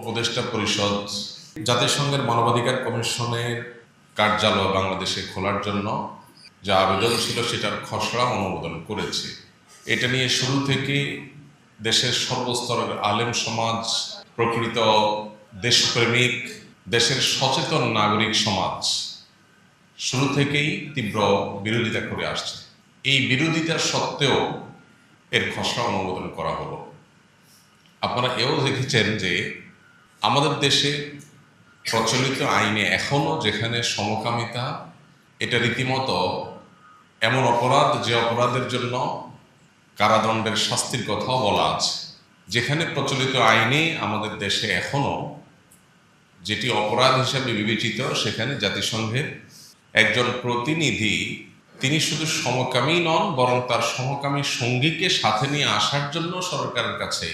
উপদেষ্টা পরিষদ, জাতিসংঘের মানবাধিকার কমিশনের কার্যালয় বাংলাদেশে খোলার জন্য যা আবেদন ছিল সেটার খসড়া অনুমোদন করেছে। এটা নিয়ে শুরু থেকে দেশের সর্বস্তরের আলেম সমাজ, প্রকৃত দেশপ্রেমিক, দেশের সচেতন নাগরিক সমাজ শুরু থেকেই তীব্র বিরোধিতা করে আসছে। এই বিরোধিতা সত্ত্বেও এর খসড়া অনুমোদন করা হলো। আপনারা এও দেখেছেন যে আমাদের দেশে প্রচলিত আইনে এখনও যেখানে সমকামিতা, এটা রীতিমতো এমন অপরাধ, যে অপরাধের জন্য কারাদণ্ডের শাস্তির কথাও বলা আছে। যেখানে প্রচলিত আইনে আমাদের দেশে এখনও যেটি অপরাধ হিসাবে বিবেচিত, সেখানে জাতিসংঘের একজন প্রতিনিধি, তিনি শুধু সমকামী নন, বরং তার সমকামী সঙ্গীকে সাথে নিয়ে আসার জন্য সরকারের কাছে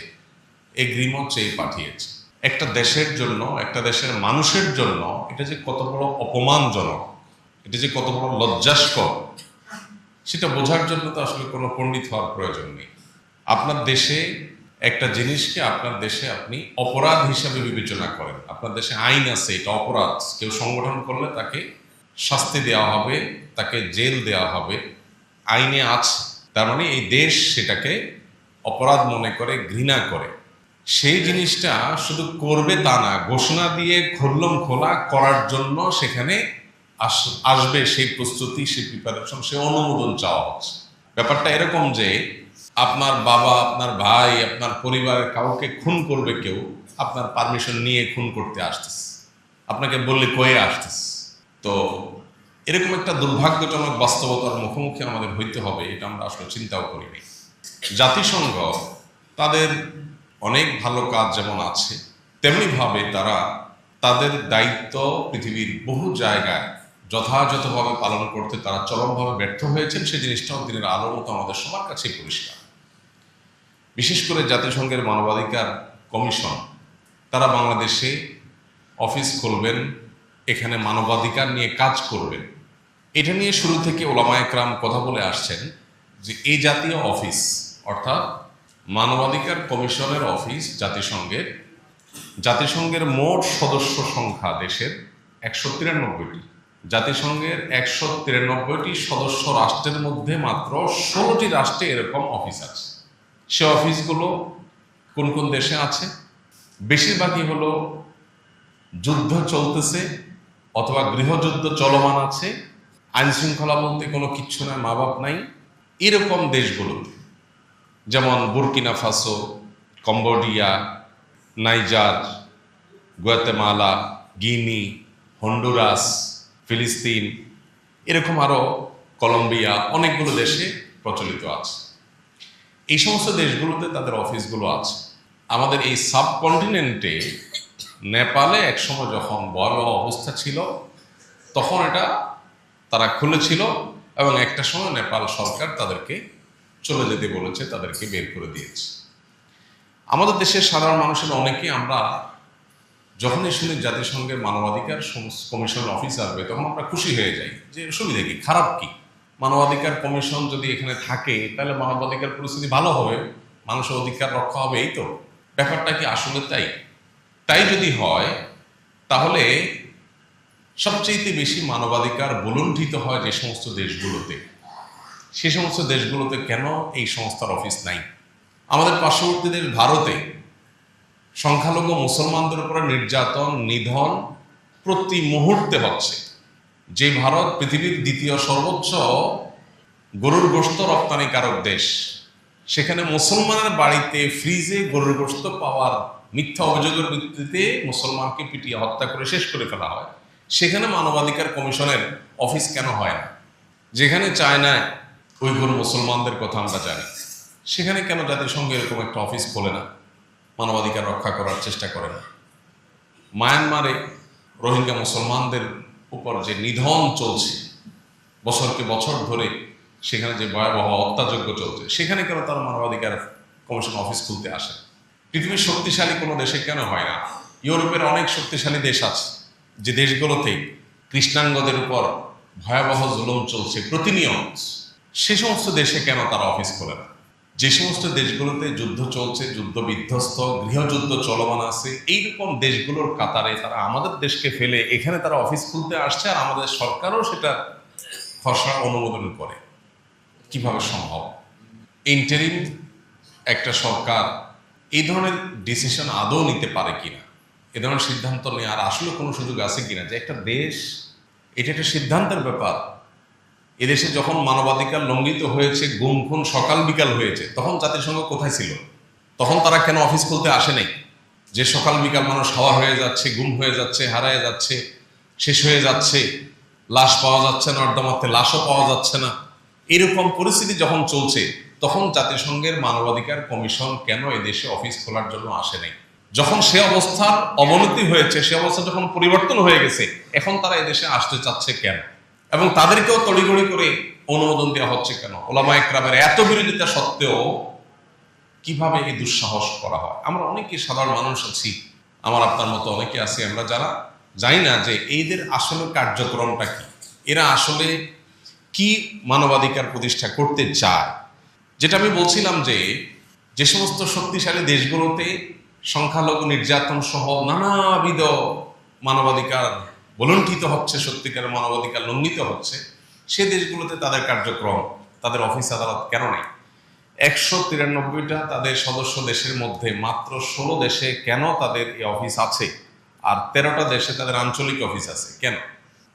এগ্রিমেন্ট চেয়ে পাঠিয়েছে একটা দেশের জন্য, একটা দেশের মানুষের জন্য এটা যে কত বড় অপমানজনক, এটা যে কত বড় লজ্জাস্কর, সেটা বোঝার জন্য তো আসলে কোনো পণ্ডিত হওয়ার প্রয়োজন নেই। আপনার দেশে একটা জিনিসকে আপনার দেশে আপনি অপরাধ হিসাবে বিবেচনা করেন। আপনার দেশে আইন আছে, এটা অপরাধ। কেউ সংগঠন করলে তাকে শাস্তি দেওয়া হবে, তাকে জেল দেওয়া হবে। আইনে আছে। তার মানে এই দেশ সেটাকে অপরাধ মনে করে, ঘৃণা করে। সেই জিনিসটা শুধু করবে তা না, ঘোষণা দিয়ে খুল্লম খোলা করার জন্য সেখানে আস- আসবে সেই প্রস্তুতি, সেই প্রিপারেশন সে অনুমোদন চাওয়া হচ্ছে। ব্যাপারটা এরকম যে আপনার বাবা, আপনার ভাই, আপনার পরিবারের কাউকে খুন করবে কেউ, আপনার পারমিশন নিয়ে খুন করতে আসতেছে। আপনাকে বললে কয়ে আসতেছে। তো এরকম একটা দুর্ভাগ্যজনক বাস্তবতার মুখোমুখি আমাদের হইতে হবে, এটা আমরা আসলে চিন্তাও করিনি। জাতিসংঘ তাদের অনেক ভালো কাজ যেমন আছে তেমনিভাবে তারা তাদের দায়িত্ব পৃথিবীর বহু জায়গায় যথাযথভাবে পালন করতে তারা চরমভাবে ব্যর্থ হয়েছেন। সেই জিনিসটাও দিনের আলোর মতো আমাদের সবার কাছেই পরিষ্কার। বিশেষ করে জাতিসংঘের মানবাধিকার কমিশন, তারা বাংলাদেশে অফিস খুলবেন, এখানে মানবাধিকার নিয়ে কাজ করবেন। এটা নিয়ে শুরু থেকে ওলামা একরাম কথা বলে আসছেন যে, এই জাতীয় অফিস অর্থাৎ মানবাধিকার কমিশনের অফিস জাতিসংঘের। জাতিসংঘের মোট সদস্য সংখ্যা দেশের একশো তিরানব্বইটি। জাতিসংঘের একশো তিরানব্বইটি সদস্য রাষ্ট্রের মধ্যে মাত্র ষোলোটি রাষ্ট্রে এরকম অফিস আছে। সে অফিসগুলো কোন কোন দেশে আছে? বেশিরভাগই হলো যুদ্ধ চলতেছে অথবা গৃহযুদ্ধ চলমান আছে। আইনশৃঙ্খলা বলতে কোনো কিচ্ছু নাই মা বাপ নাই। এরকম দেশগুলোতে। যেমন Burkina Faso, Cambodia, Niger, Guatemala, Guinea, Honduras, ফিলিস্তিন, এরকম আরও কলম্বিয়া, অনেকগুলো দেশে প্রচলিত আছে। এই সমস্ত দেশগুলোতে তাদের অফিসগুলো আছে। আমাদের এই সাবকন্টিনেন্টে নেপালে একসময় যখন বড় অবস্থা ছিল, তখন এটা তারা খুলেছিল এবং একটা সময় নেপাল সরকার তাদেরকে চলে যেতে বলেছে, তাদেরকে বের করে দিয়েছে। আমাদের দেশের সাধারণ মানুষের অনেকে আমরা যখনই শুনি জাতিসংঘের মানবাধিকার কমিশনের অফিস আসবে, তখন আমরা খুশি হয়ে যাই যে, সুবিধা কি? খারাপ কি? মানবাধিকার কমিশন যদি এখানে থাকে, তাহলে মানবাধিকার পরিস্থিতি ভালো হবে, মানুষের অধিকার রক্ষা হবে, এই তো। ব্যাপারটা কি আসলে তাই? তাই যদি হয়, তাহলে সবচেয়ে বেশি মানবাধিকার বলুণ্ঠিত হয় যে সমস্ত দেশগুলোতে। সে সমস্ত দেশগুলোতে কেন এই সংস্থার অফিস নাই? আমাদের পার্শ্ববর্তী দেশ ভারতে সংখ্যালঘু মুসলমানদের উপরে নির্যাতন, নিধন প্রতি মুহূর্তে হচ্ছে। যে ভারত পৃথিবীর দ্বিতীয় সর্বোচ্চ গরুর গোস্ত রপ্তানিকারক দেশ, সেখানে মুসলমানের বাড়িতে ফ্রিজে গরুর গোস্ত পাওয়ার মিথ্যা অভিযোগের ভিত্তিতে মুসলমানকে পিটিয়ে হত্যা করে শেষ করে ফেলা হয়। সেখানে মানবাধিকার কমিশনের অফিস কেন হয় না? যেখানে চায়নায় উইগুর মুসলমানদের কথা আমরা জানি। সেখানে কেন জাতিসংঘ এরকম একটা অফিস খোলে না? মানবাধিকার রক্ষা করার চেষ্টা করে না। মায়ানমারে রোহিঙ্গা মুসলমানদের উপর যে নিধন চলছে, বছরকে বছর ধরে সেখানে যে ভয়াবহ অত্যাযোগ্য চলছে, সেখানে কেন তারা মানবাধিকার কমিশন অফিস খুলতে আসে পৃথিবীর শক্তিশালী কোনো দেশে কেন হয় না? ইউরোপের অনেক শক্তিশালী দেশ আছে, যে দেশগুলোতে কৃষ্ণাঙ্গদের উপর ভয়াবহ জুলুম চলছে প্রতিনিয়ত। সে সমস্ত দেশে কেন তারা অফিস খোলে না? যে সমস্ত দেশগুলোতে যুদ্ধ চলছে, যুদ্ধ বিধ্বস্ত, গৃহযুদ্ধ চলমান আছে, এইরকম দেশগুলোর কাতারে তারা আমাদের দেশকে ফেলে এখানে তারা অফিস খুলতে আসছে আর আমাদের সরকারও সেটা খসড়া অনুমোদন করে। কীভাবে সম্ভব? ইন্টারিম একটা সরকার এই ধরনের ডিসিশন আদৌ নিতে পারে কিনা? এ ধরনের সিদ্ধান্ত নেওয়ার আসলে কোনো সুযোগ আছে কিনা? যে একটা দেশ, এটা একটা সিদ্ধান্তের ব্যাপার। এদেশে যখন মানবাধিকার লঙ্ঘিত হয়েছে, গুম, খুন সকাল বিকাল হয়েছে, তখন জাতিসংঘ কোথায় ছিল? তখন তারা কেন অফিস খুলতে আসে নাই? যে সকাল বিকাল মানুষ হাওয়া হয়ে যাচ্ছে, গুম হয়ে যাচ্ছে, হারায় যাচ্ছে, শেষ হয়ে যাচ্ছে, লাশ পাওয়া যাচ্ছে না অর্ধমাত্রে লাশও পাওয়া যাচ্ছে না। এরকম পরিস্থিতি যখন চলছে, তখন জাতিসংঘের মানবাধিকার কমিশন কেন এদেশে অফিস খোলার জন্য আসে নাই? যখন সে অবস্থার অবনতি হয়েছে, সে অবস্থা যখন পরিবর্তন হয়ে গেছে, এখন তারা এদেশে আসতে চাচ্ছে কেন? এবং তাদেরকেও তড়িগড়ি করে অনুমোদন দেওয়া হচ্ছে কেন? ওলামা একরামের এত বিরোধিতা সত্ত্বেও কীভাবে এই দুঃসাহস করা হয়? আমরা অনেকে সাধারণ মানুষ আছি, আমার আপনার মতো অনেকে আছি, আমরা যারা জানি না যে এইদের আসলে কার্যক্রমটা কি। এরা আসলে কি মানবাধিকার প্রতিষ্ঠা করতে চায়? যেটা আমি বলছিলাম যে যে সমস্ত শক্তিশালী দেশগুলোতে সংখ্যালঘু নির্যাতন সহ নানাবিধ মানবাধিকার বলণ্ঠিত হচ্ছে, সত্যিকারের মানবাধিকার লঙ্ঘিত হচ্ছে, সে দেশগুলোতে তাদের কার্যক্রম, তাদের অফিস আদালত কেন নেই? একশো তিরানব্বইটা তাদের সদস্য দেশের মধ্যে মাত্র ষোলো দেশে কেন তাদের এই অফিস আছে? আর তেরোটা দেশে তাদের আঞ্চলিক অফিস আছে, কেন?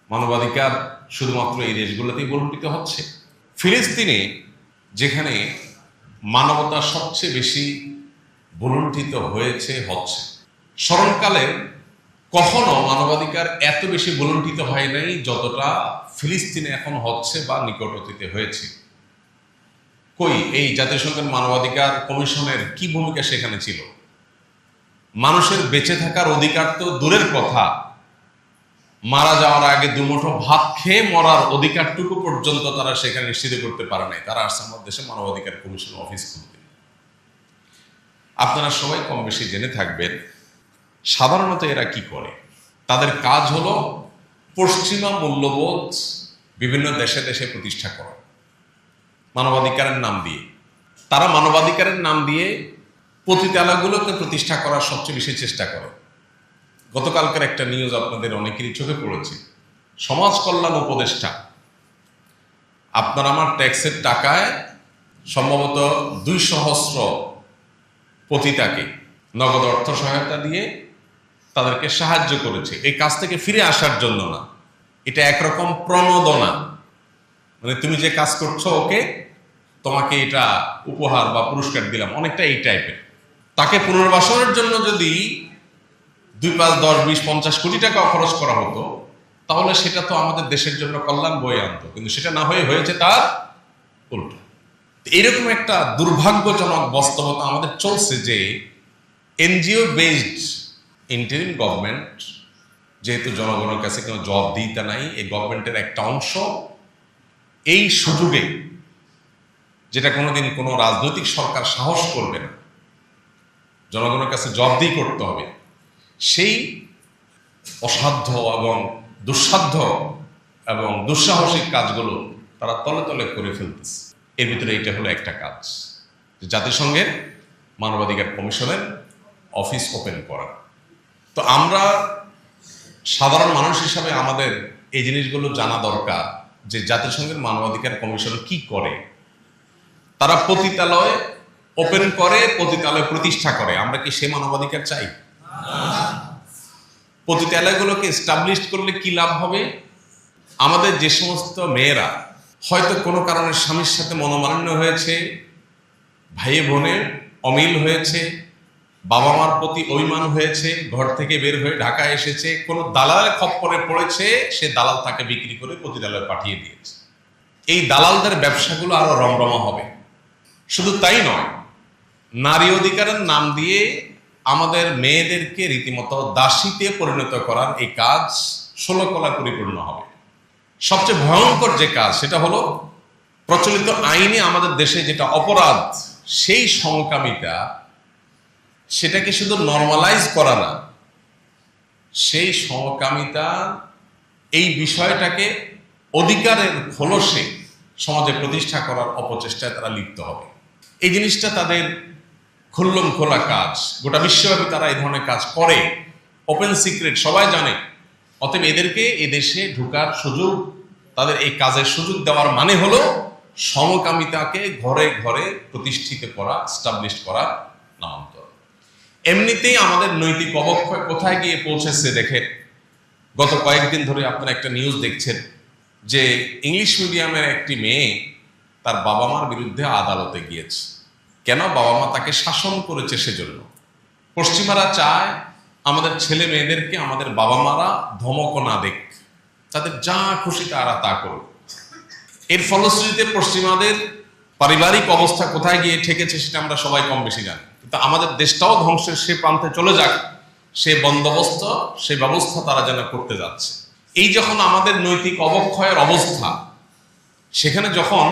মানবাধিকার শুধুমাত্র এই দেশগুলোতেই বলণ্ঠিত হচ্ছে। ফিলিস্তিনে, যেখানে মানবতা সবচেয়ে বেশি বলণ্ঠিত হয়েছে, হচ্ছে। স্মরণকালে কখনো মানবাধিকার এত বেশি বলণ্ঠিত হয় নাই যতটা ফিলিস্তিনে এখন হচ্ছে বা নিকট অতীতে হয়েছে। কই, এই জাতিসংঘের মানবাধিকার কমিশনের কি ভূমিকা সেখানে ছিল? মানুষের বেঁচে থাকার অধিকার তো দূরের কথা। মারা যাওয়ার আগে দুমুঠো ভাত খেয়ে মরার অধিকারটুকু পর্যন্ত তারা সেখানে নিশ্চিত করতে পারে নাই। তারা আসছে আমাদের দেশে মানবাধিকার কমিশন অফিস খুলতে। আপনারা সবাই কম বেশি জেনে থাকবেন সাধারণত এরা কি করে? তাদের কাজ হলো পশ্চিমা মূল্যবোধ বিভিন্ন দেশে দেশে প্রতিষ্ঠা করা। মানবাধিকারের নাম দিয়ে। তারা মানবাধিকারের নাম দিয়ে পতিতালয়গুলোকে প্রতিষ্ঠা করার সবচেয়ে বেশি চেষ্টা করে। গতকালকার একটা নিউজ আপনাদের অনেকেরই চোখে পড়েছে। সমাজ কল্যাণ উপদেষ্টা। আপনার আমার ট্যাক্সের টাকায় সম্ভবত দুই সহস্র পতিতাকে নগদ অর্থ সহায়তা দিয়ে তাদেরকে সাহায্য করেছে। এই কাজ থেকে ফিরে আসার জন্য না। এটা একরকম প্রণোদনা। মানে তুমি যে কাজ করছ, ওকে তোমাকে এটা উপহার বা পুরস্কার দিলাম। অনেকটা এই টাইপের। তাকে পুনর্বাসনের জন্য যদি দুই পাঁচ, দশ, বিশ, পঞ্চাশ কোটি টাকা খরচ করা হতো, তাহলে সেটা তো আমাদের দেশের জন্য কল্যাণ বয়ে আনতো। কিন্তু সেটা না হয়ে হয়েছে তার উল্টো। এরকম একটা দুর্ভাগ্যজনক বাস্তবতা আমাদের চলছে যে এনজিও বেসড ইন্টারিম গভর্নমেন্ট যেহেতু জনগণের কাছে কোনো জব দিতে নাই, এই গভর্নমেন্টের একটা অংশ এই সুযোগে, যেটা কোনোদিন কোনো রাজনৈতিক সরকার সাহস করবে না, জনগণের কাছে জবাবদিহি করতে হবে, সেই অসাধ্য এবং দুঃসাধ্য এবং দুঃসাহসিক কাজগুলো তারা তলে তলে করে ফেলতেছে। এর ভিতরে এটা হলো একটা কাজ জাতিসংঘের মানবাধিকার কমিশনের অফিস ওপেন করা। তো আমরা সাধারণ মানুষ হিসাবে আমাদের এই জিনিসগুলো জানা দরকার যে জাতিসংঘের মানবাধিকার কমিশন কি করে। তারা পতিতালয় ওপেন করে, পতিতালয় প্রতিষ্ঠা করে। আমরা কি সে মানবাধিকার চাই? পতিতালয়গুলোকে এস্টাবলিশ করলে কি লাভ হবে? আমাদের যে সমস্ত মেয়েরা হয়তো কোনো কারণে স্বামীর সাথে মনোমালিন্য হয়েছে ভাই বোনের অমিল হয়েছে বাবা মার প্রতি অভিমান হয়েছে, ঘর থেকে বের হয়ে ঢাকা এসেছে, কোনো দালালের খপ্পরে পড়েছে, সে দালাল তাকে বিক্রি করে প্রতিদালয়ে পাঠিয়ে দিয়েছে। এই দালালদের ব্যবসাগুলো আরও রমরমা হবে। শুধু তাই নয়, নারী অধিকারের নাম দিয়ে আমাদের মেয়েদেরকে রীতিমতো দাসীতে পরিণত করার এই কাজ ষোলো কলা পরিপূর্ণ হবে। সবচেয়ে ভয়ঙ্কর যে কাজ, সেটা হলো প্রচলিত আইনে আমাদের দেশে যেটা অপরাধ, সেই সমকামিতা সেটাকে শুধু নর্মালাইজ করা না, সেই সমকামিতা এই বিষয়টাকে অধিকারের খোলসে সমাজে প্রতিষ্ঠা করার অপচেষ্টায় তারা লিপ্ত হবে। এই জিনিসটা তাদের খুল্লম খোলা কাজ। গোটা বিশ্বব্যাপী তারা এই ধরনের কাজ করে। ওপেন সিক্রেট সবাই জানে। অতএব এদেরকে এদেশে ঢুকার সুযোগ, তাদের এই কাজের সুযোগ দেওয়ার মানে হলো সমকামিতাকে ঘরে ঘরে প্রতিষ্ঠিত করা স্টাবলিশ করা নামান্তর। এমনিতেই আমাদের নৈতিক অবক্ষয় কোথায় গিয়ে পৌঁছেছে দেখেন গত কয়েকদিন ধরে আপনারা একটা নিউজ দেখছেন যে ইংলিশ মিডিয়ামের একটি মেয়ে তার বাবা মার বিরুদ্ধে আদালতে গিয়েছে। কেন বাবা মা তাকে শাসন করেছে সেজন্য? পশ্চিমারা চায় আমাদের ছেলে মেয়েদেরকে আমাদের বাবা মারা ধমক না দেখ তাদের যা খুশি তারা তা করুক। এর ফলশ্রুতিতে পশ্চিমাদের পারিবারিক অবস্থা কোথায় গিয়ে ঠেকেছে সেটা আমরা সবাই কম বেশি জানি। কিন্তু আমাদের দেশটাও ধ্বংসের সে প্রান্তে চলে যাক, সে বন্দোবস্ত, সে ব্যবস্থা তারা যেন করতে যাচ্ছে। এই যখন আমাদের নৈতিক অবক্ষয়ের অবস্থা, সেখানে যখন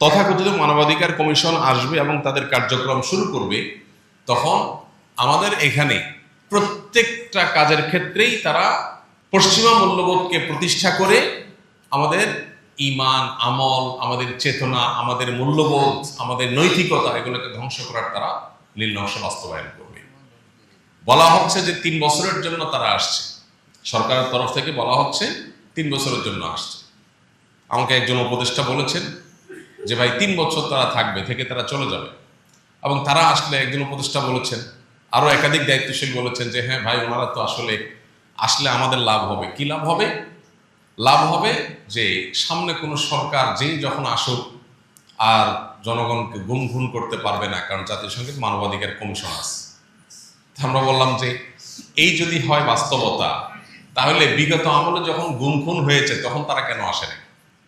তথাকথিত মানবাধিকার কমিশন আসবে এবং তাদের কার্যক্রম শুরু করবে, তখন আমাদের এখানে প্রত্যেকটা কাজের ক্ষেত্রেই তারা পশ্চিমা মূল্যবোধকে প্রতিষ্ঠা করে আমাদের ইমান, আমল, আমাদের চেতনা, আমাদের মূল্যবোধ, আমাদের নৈতিকতা এগুলোকে ধ্বংস করার তারা নীল নকশা বাস্তবায়ন করবে। বলা হচ্ছে যে তিন বছরের জন্য তারা আসছে। সরকারের তরফ থেকে বলা হচ্ছে তিন বছরের জন্য আসছে। আমাকে একজন উপদেষ্টা বলেছেন যে, ভাই, তিন বছর তারা থাকবে, থেকে তারা চলে যাবে। এবং তারা আসলে একজন উপদেষ্টা বলেছেন, আরও একাধিক দায়িত্বশীল বলেছেন যে হ্যাঁ ভাই, ওনারা তো আসলে আসলে আমাদের লাভ হবে। কি লাভ হবে? লাভ হবে যে, সামনে কোনো সরকার যেই যখন আসুক, আর জনগণকে গুম খুন করতে পারবে না, কারণ জাতিসংঘের মানবাধিকার কমিশন আছে। আমরা বললাম যে, এই যদি হয় বাস্তবতা, তাহলে বিগত আমলে যখন গুম খুন হয়েছে, তখন তারা কেন আসেনি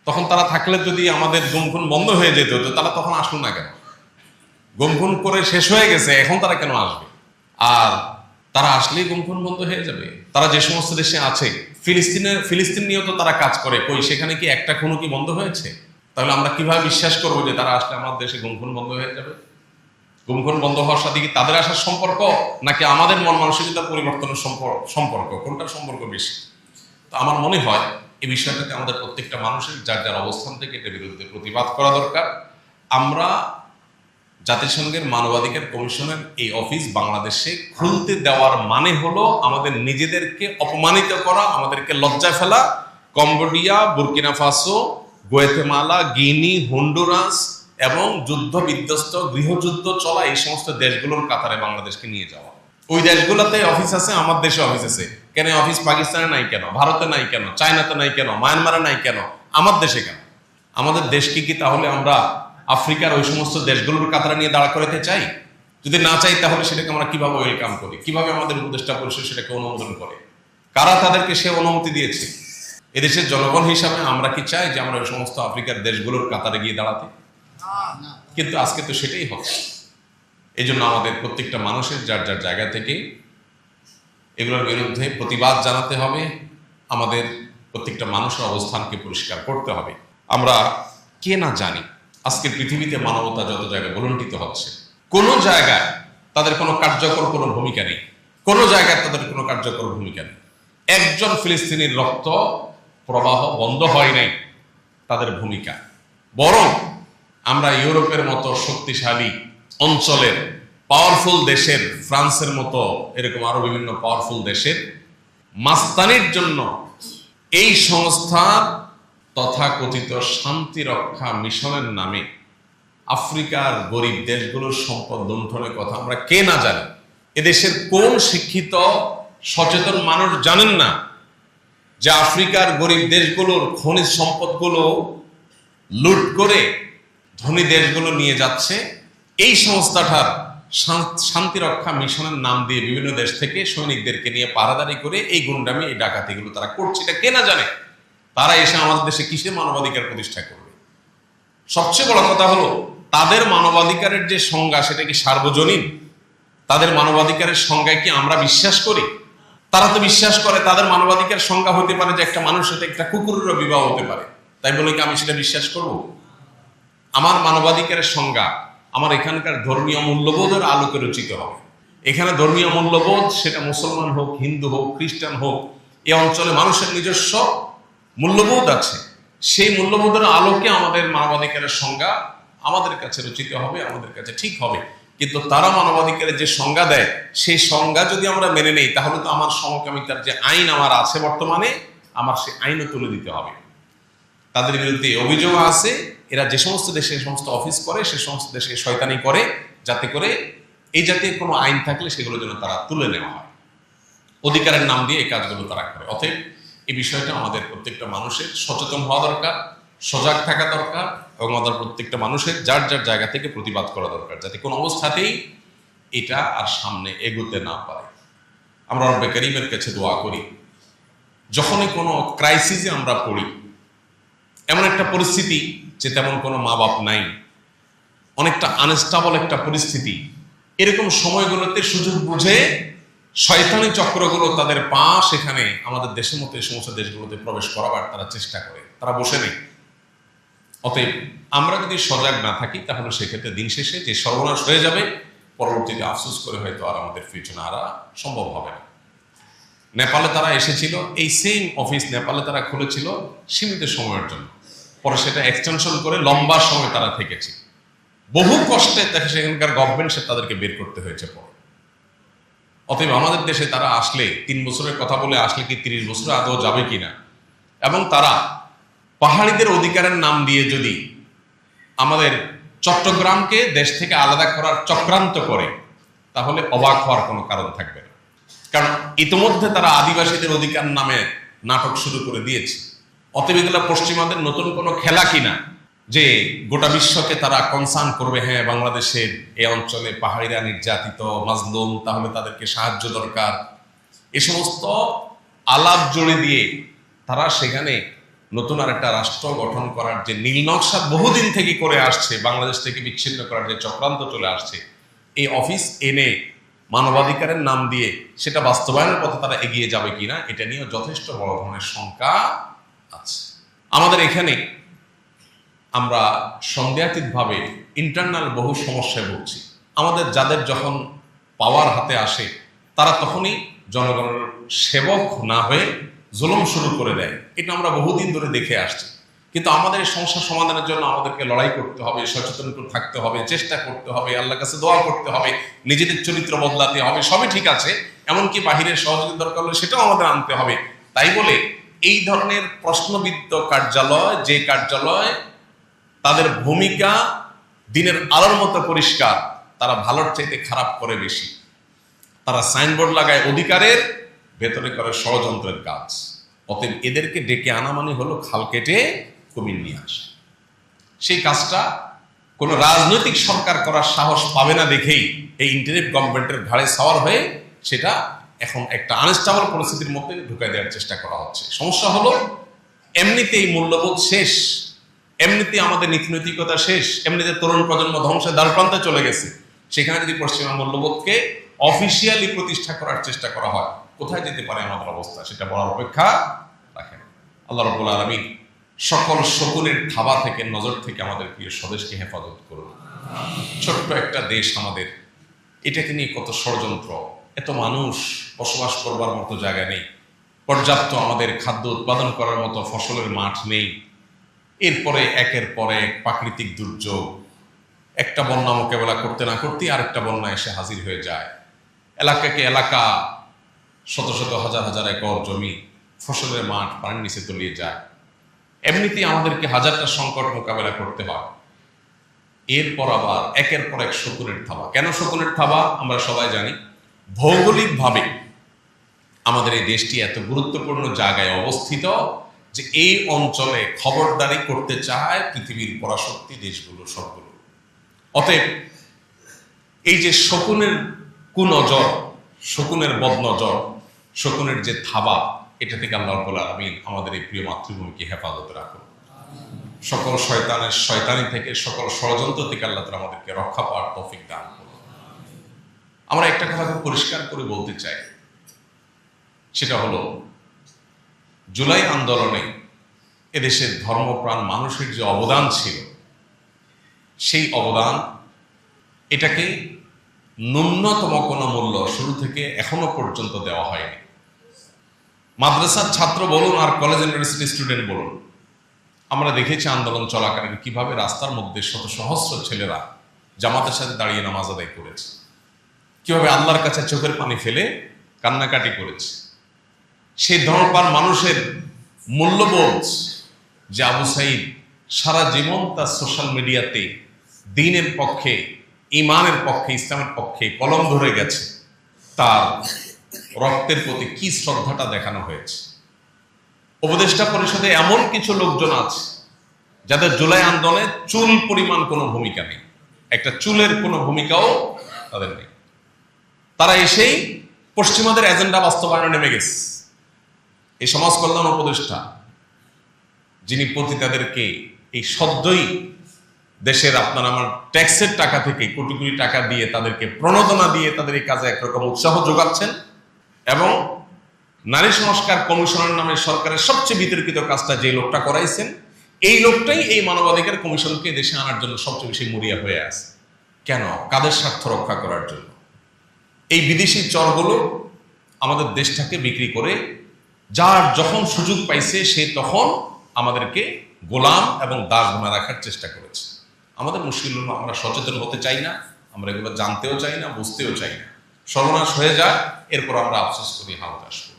তখন তারা থাকলে যদি আমাদের গুম খুন বন্ধ হয়ে যেত, তো তারা তখন আসুন না কেন? গুম খুন করে শেষ হয়ে গেছে, এখন তারা কেন আসবে? আর তারা আসলেই গুম খুন বন্ধ হয়ে যাবে? তারা যে সমস্ত দেশে আছে, ফিলিস্তিনের, ফিলিস্তিন নিয়েও তো তারা কাজ করে, কই সেখানে কি একটা খুনও কি বন্ধ হয়েছে? তাহলে আমরা কীভাবে বিশ্বাস করব যে তারা আসলে আমাদের দেশে গুম খুন বন্ধ হয়ে যাবে? গুম খুন বন্ধ হওয়ার সাথে কি তাদের আসার সম্পর্ক, নাকি আমাদের মন মানসিকতার পরিবর্তনের সম্পর্ক সম্পর্ক? কোনটার সম্পর্ক বেশি? তো আমার মনে হয় এই বিষয়টাতে আমাদের প্রত্যেকটা মানুষের যার যার অবস্থান থেকে এটার বিরুদ্ধে প্রতিবাদ করা দরকার। আমরা জাতিসংঘের মানবাধিকার কমিশনের এই অফিস বাংলাদেশে খুলতে দেওয়ার মানে হলো আমাদের নিজেদেরকে অপমানিত করা, আমাদেরকে লজ্জা ফেলা। Cambodia, Burkina Faso Guatemala, Guinea, Honduras এবং যুদ্ধ বিধ্বস্ত গৃহযুদ্ধ চলা এই সমস্ত দেশগুলোর কাতারে বাংলাদেশকে নিয়ে যাওয়া। ওই দেশগুলোতে অফিস আছে, আমার দেশে অফিস আছে। কেন অফিস পাকিস্তানে নাই কেন? ভারতে নাই কেন? চায়নাতে নাই কেন? মায়ানমারে নাই কেন? আমার দেশে কেন? আমাদের দেশকে কি তাহলে আমরা আফ্রিকার ওই সমস্ত দেশগুলোর কাতারে নিয়ে দাঁড়া করাতে চাই? যদি না চাই, তাহলে সেটাকে আমরা কীভাবে ওয়েলকাম করি? কীভাবে আমাদের উপদেষ্টা পরিষদ সেটাকে অনুমোদন করে? কারা তাদেরকে সে অনুমতি দিয়েছে? এদেশের জনগণ হিসাবে আমরা কি চাই যে আমরা ওই সমস্ত আফ্রিকার দেশগুলোর কাতারে গিয়ে দাঁড়াতে? কিন্তু আজকে তো সেটাই হবে এই জন্য আমাদের প্রত্যেকটা মানুষের যার যার জায়গা থেকে এগুলোর বিরুদ্ধে প্রতিবাদ জানাতে হবে। আমাদের প্রত্যেকটা মানুষের অবস্থানকে পরিষ্কার করতে হবে। আমরা কে না জানি, আজকের পৃথিবীতে মানবতা যত জায়গায় বলন্টিত হচ্ছে, কোনো জায়গায় তাদের কোনো কার্যকর কোনো ভূমিকা নেই। কোনো জায়গায় তাদের কোনো কার্যকর ভূমিকা নেই। একজন ফিলিস্তিনির রক্ত প্রবাহ বন্ধ হয় নাই, তাদের ভূমিকা। বরং আমরা ইউরোপের মতো শক্তিশালী অঞ্চলের পাওয়ারফুল দেশের, ফ্রান্সের মতো এরকম আরও বিভিন্ন পাওয়ারফুল দেশের মাস্তানির জন্য এই সংস্থার তথাকথিত শান্তি রক্ষা মিশনের নামে আফ্রিকার গরিব দেশগুলোর সম্পদ লুণ্ঠনের কথা আমরা কে না জানি। এদেশের কোন শিক্ষিত, সচেতন মানুষ জানেন না। যে আফ্রিকার গরিব দেশগুলোর খনিজ সম্পদগুলো লুট করে ধনী দেশগুলো নিয়ে যাচ্ছে, এই সংস্থাটার শান- শান্তি রক্ষা মিশনের নাম দিয়ে বিভিন্ন দেশ থেকে সৈনিকদেরকে নিয়ে পাহারাদারি করে এই গুন্ডামি, এই ডাকাতিগুলো তারা করছে। এটা কে না জানে? তারা এসে আমাদের দেশে কিসে মানবাধিকার প্রতিষ্ঠা করবে? সবচেয়ে বড় কথা হলো, তাদের মানবাধিকারের যে সংজ্ঞা, সেটা কি সার্বজনীন? তাদের মানবাধিকারের সংজ্ঞায় কি আমরা বিশ্বাস করি? তারা তো বিশ্বাস করে তাদের মানবাধিকার সংজ্ঞা হতে পারে যে একটা মানুষ সাথে একটা কুকুরেরও বিবাহ হতে পারে। তাই বলে কি আমি সেটা বিশ্বাস করব? আমার মানবাধিকারের সংজ্ঞা আমার এখানকার ধর্মীয় মূল্যবোধের আলোকে রচিত হবে। এখানে ধর্মীয় মূল্যবোধ সেটা মুসলমান হোক, হিন্দু হোক, খ্রিস্টান হোক, এ অঞ্চলে মানুষের নিজস্ব মূল্যবোধ আছে। সেই মূল্যবোধের আলোকে আমাদের মানবাধিকারের সংজ্ঞা আমাদের কাছে রচিত হবে, আমাদের কাছে ঠিক হবে। কিন্তু তারা মানবাধিকারের যে সংজ্ঞা দেয়, সেই সংজ্ঞা যদি আমরা মেনে নেই, তাহলে তো আমার সমকামিতার যে আইন আমার আছে বর্তমানে, আমার সেই আইনও তুলে দিতে হবে। তাদের বিরুদ্ধে অভিযোগ আছে, এরা যে সমস্ত দেশে সমস্ত অফিস করে, সে সমস্ত দেশে শয়তানি করে, যাতে করে এই জাতীয় কোনো আইন থাকলে সেগুলো যেন তারা তুলে নেওয়া হয়। অধিকারের নাম দিয়ে এই কাজগুলো তারা করে। অতএব এই বিষয়টা আমাদের প্রত্যেকটা মানুষের সচেতন হওয়া দরকার, সজাগ থাকা দরকার এবং আমাদের প্রত্যেকটা মানুষের যার যার জায়গা থেকে প্রতিবাদ করা দরকার, যাতে কোনো অবস্থাতেই এটা আর সামনে এগোতে না পারে। আমরা রব্বে করিমের কাছে দোয়া করি, যখনই কোনো ক্রাইসিসে আমরা পড়ি, এমন একটা পরিস্থিতি যে তেমন কোনো মা বাপ নাই, অনেকটা আনস্টাবল একটা পরিস্থিতি, এরকম সময়গুলোতে সুযোগ বুঝে শয়তানি চক্রগুলো তাদের পা সেখানে আমাদের দেশের মতো এই সমস্ত দেশগুলোতে প্রবেশ করাবার তারা চেষ্টা করে। তারা বসে নেই। অতএব আমরা যদি সজাগ না থাকি, তাহলে সেক্ষেত্রে দিন শেষে যে সর্বনাশ হয়ে যাবে, পরবর্তীতে আফসোস করে হয়তো আর আমাদের পিছনে আরা সম্ভব হবে না। নেপালে তারা এসেছিল, এই সেম অফিস নেপালে তারা খুলেছিল সীমিত সময়ের জন্য। পরে সেটা এক্সটেনশন করে লম্বা সময় তারা থেকেছে। বহু কষ্টে তাকে সেখানকার গভর্নমেন্ট সে তাদেরকে বের করতে হয়েছে পরে। অতএব আমাদের দেশে তারা আসলে তিন বছরের কথা বলে আসলে কি তিরিশ বছর আদৌ যাবে কিনা? এবং তারা পাহাড়িদের অধিকারের নাম দিয়ে যদি আমাদের চট্টগ্রামকে দেশ থেকে আলাদা করার চক্রান্ত করে, তাহলে অবাক হওয়ার কোনো কারণ থাকবে না। কারণ ইতিমধ্যে তারা আদিবাসীদের অধিকার নামে নাটক শুরু করে দিয়েছে। অতএব এগুলো পশ্চিমাদের নতুন কোনো খেলা কিনা, যে গোটা বিশ্বকে তারা কনসার্ন করবে হ্যাঁ বাংলাদেশের এই অঞ্চলে পাহাড়িরা নির্যাতিত মাজলুম, তাহলে তাদেরকে সাহায্য দরকার। এ সমস্ত আলাপ জড়ে দিয়ে তারা সেখানে নতুন আর একটা রাষ্ট্র গঠন করার যে নীল নকশা বহুদিন থেকে করে আসছে, বাংলাদেশ থেকে বিচ্ছিন্ন করার যে চক্রান্ত চলে আসছে, এই অফিস এনে মানবাধিকারের নাম দিয়ে সেটা বাস্তবায়নের পথে তারা এগিয়ে যাবে কিনা, এটা নিয়েও যথেষ্ট বড় ধরনের শঙ্কা আছে। আমাদের এখানে আমরা সন্দেহাতীতভাবে ইন্টারনাল বহু সমস্যায় ভুগছি। আমাদের যাদের যখন পাওয়ার হাতে আসে, তারা তখনই জনগণের সেবক না হয়ে জুলুম শুরু করে দেয়। এটা আমরা বহুদিন ধরে দেখে আসছি। কিন্তু আমাদের এই সমস্যা সমাধানের জন্য আমাদেরকে লড়াই করতে হবে, সচেতন থাকতে হবে, চেষ্টা করতে হবে, আল্লাহর কাছে দোয়া করতে হবে, নিজেদের চরিত্র বদলাতে হবে, সবই ঠিক আছে। এমনকি বাহিরের সহযোগিতা দরকার হলে সেটাও আমাদের আনতে হবে। তাই বলে এই ধরনের প্রশ্নবিদ্ধ কার্যালয়, যে কার্যালয় তাদের ভূমিকা দিনের আলোর মতো পরিষ্কার, তারা ভালোর চাইতে খারাপ করে বেশি। তারা সাইনবোর্ড লাগায় অধিকারের ভেতরে করে ষড়যন্ত্রের কাজ। অতএব এদেরকে ডেকে আনা মানে হলো খাল কেটে কুমির নিয়ে আসে। সেই কাজটা কোনো রাজনৈতিক সরকার করার সাহস পাবে না দেখেই এই ইন্টারনেট গভর্নমেন্টের ঘাড়ে সাওয়ার হয়ে সেটা এখন একটা আনস্টাবল পরিস্থিতির মধ্যে ঢুকাই দেওয়ার চেষ্টা করা হচ্ছে। সমস্যা হলো, এমনিতেই মূল্যবোধ শেষ এমনিতে আমাদের নীতিনৈতিকতা শেষ, এমনিতে তরুণ প্রজন্ম ধ্বংসের দ্বারপ্রান্তে চলে গেছে। সেখানে যদি পশ্চিমা মূল্যবোধকে অফিসিয়ালি প্রতিষ্ঠা করার চেষ্টা করা হয় কোথায় যেতে পারে আমাদের অবস্থা? সেটা বলার অপেক্ষা রাখেন। আল্লাহ রবুল আলমী সকল শকুনের থাবা থেকে, নজর থেকে আমাদের প্রিয় স্বদেশকে হেফাজত করুন। ছোট্ট একটা দেশ আমাদের, এটাকে নিয়ে কত ষড়যন্ত্র, এত মানুষ বসবাস করবার মতো জায়গা নেই। পর্যাপ্ত আমাদের খাদ্য উৎপাদন করার মতো ফসলের মাঠ নেই। এরপরে একের পর এক প্রাকৃতিক দুর্যোগ। একটা বন্যা মোকাবেলা করতে না করতেই আরেকটা বন্যা এসে হাজির হয়ে যায়। এলাকাকে এলাকা শত শত হাজার হাজার একর জমি ফসলের মাঠ পানির নিচে তলিয়ে যায়। এমনিতেই আমাদেরকে হাজারটা সংকট মোকাবেলা করতে হয়। এরপর আবার একের পর এক শকুনের থাবা। কেন শকুনের থাবা? আমরা সবাই জানি। ভৌগোলিকভাবে আমাদের এই দেশটি এত গুরুত্বপূর্ণ জায়গায় অবস্থিত যে এই অঞ্চলে খবরদারি করতে চায় পৃথিবীর পরাশক্তি দেশগুলো সবগুলো। অতএব এই যে শকুনের কুনজর, শকুনের বদনজর শকুনের যে থাবা, এটা থেকে আল্লাহ রব্বুল আলমিন আমাদের এই প্রিয় মাতৃভূমিকে হেফাজত রাখুন। সকল শয়তানের শয়তানি থেকে, সকল ষড়যন্ত্র থেকে আল্লাহ তালা আমাদেরকে রক্ষা পাওয়ার তৌফিক দান করুন। আমরা একটা কথা খুব পরিষ্কার করে বলতে চাই। সেটা হলো, জুলাই আন্দোলনে এদেশের ধর্মপ্রাণ মানুষের যে অবদান ছিল, সেই অবদান এটাকে ন্যূনতম কোনো মূল্য শুরু থেকে এখনও পর্যন্ত দেওয়া হয়নি। মাদ্রাসার ছাত্র বলুন আর কলেজ ইউনিভার্সিটি স্টুডেন্ট বলুন। আমরা দেখেছি আন্দোলন চলাকালীন কীভাবে রাস্তার মধ্যে শত সহস্র ছেলেরা জামাতের সাথে দাঁড়িয়ে নামাজ আদায় করেছে। কীভাবে আল্লাহর কাছে চোখের পানি ফেলে কান্নাকাটি করেছে। সেই ধর্মপার মানুষের মূল্যবোধ যে আবু সাইদ সারা জীবন তার সোশ্যাল মিডিয়াতে দিনের পক্ষে ইমানের পক্ষে, ইসলামের পক্ষে কলম ধরে গেছে, তার রক্তের প্রতি কি শ্রদ্ধাটা দেখানো হয়েছে? উপদেষ্টা পরিষদে এমন কিছু লোকজন আছে, যাদের জুলাই আন্দোলনে চুল পরিমাণ কোনো ভূমিকা নেই। একটা চুলের কোনো ভূমিকাও তাদের নেই। তারা এসেই পশ্চিমাদের এজেন্ডা বাস্তবায়নে নেমে গেছে। এই সমাজ কল্যাণ উপদেষ্টা, যিনি পতিতাদেরকে এই সদ্যই দেশের আপনার আমার ট্যাক্সের টাকা থেকে কোটি কোটি টাকা দিয়ে তাদেরকে প্রণোদনা দিয়ে তাদের এই কাজে একরকম উৎসাহ যোগাচ্ছেন এবং নারী সংস্কার কমিশনের নামে সরকারের সবচেয়ে বিতর্কিত কাজটা যে লোকটা করাইছেন, এই লোকটাই এই মানবাধিকার কমিশনকে দেশে আনার জন্য সবচেয়ে বেশি মরিয়া হয়ে আছে। কেন? কাদের স্বার্থ রক্ষা করার জন্য। এই বিদেশি চরগুলো আমাদের দেশটাকে বিক্রি করে, যার যখন সুযোগ পাইছে, সে তখন আমাদেরকে গোলাম এবং দাস বানা রাখার চেষ্টা করেছে। আমাদের মুশকিল আমরা সচেতন হতে চাই না, আমরা এগুলো জানতেও চাই না, বুঝতেও চাই না। সর্বনাশ হয়ে যায় এরপর আমরা আফসোস করি হালতাস করি।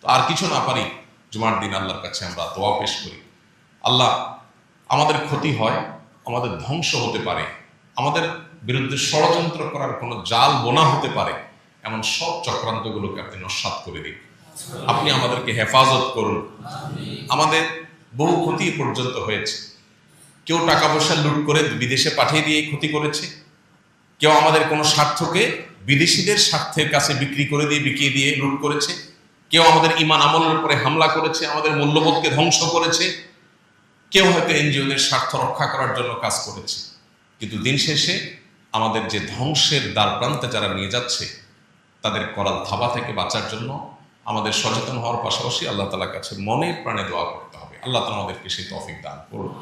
তো আর কিছু না পারি, জুমার দিন আল্লাহর কাছে আমরা দোয়া পেশ করি। আল্লাহ, আমাদের ক্ষতি হয়, আমাদের ধ্বংস হতে পারে, আমাদের বিরুদ্ধে ষড়যন্ত্র করার কোনো জাল বোনা হতে পারে, এমন সব চক্রান্তগুলোকে আপনি নস্বাত করে দিন। আপনি আমাদেরকে হেফাজত করুন। আমাদের বহু ক্ষতি পর্যন্ত হয়েছে। কেউ টাকা পয়সা লুট করে বিদেশে পাঠিয়ে দিয়ে ক্ষতি করেছে। কেউ আমাদের কোনো স্বার্থকে বিদেশিদের স্বার্থের কাছে বিক্রি করে দিয়ে, বিকিয়ে দিয়ে লুট করেছে। কেউ আমাদের ইমান আমলের উপরে হামলা করেছে, আমাদের মূল্যবোধকে ধ্বংস করেছে। কেউ হয়তো এনজিওদের স্বার্থ রক্ষা করার জন্য কাজ করেছে। কিন্তু দিন শেষে আমাদের যে ধ্বংসের দ্বার প্রান্তে যারা নিয়ে যাচ্ছে, তাদের করাল থাবা থেকে বাঁচার জন্য আমাদের সচেতন হওয়ার পাশাপাশি আল্লাহ তালার কাছে মনে প্রাণে দোয়া করতে হবে। আল্লাহ তালা আমাদেরকে সেই তফিক দান করুন।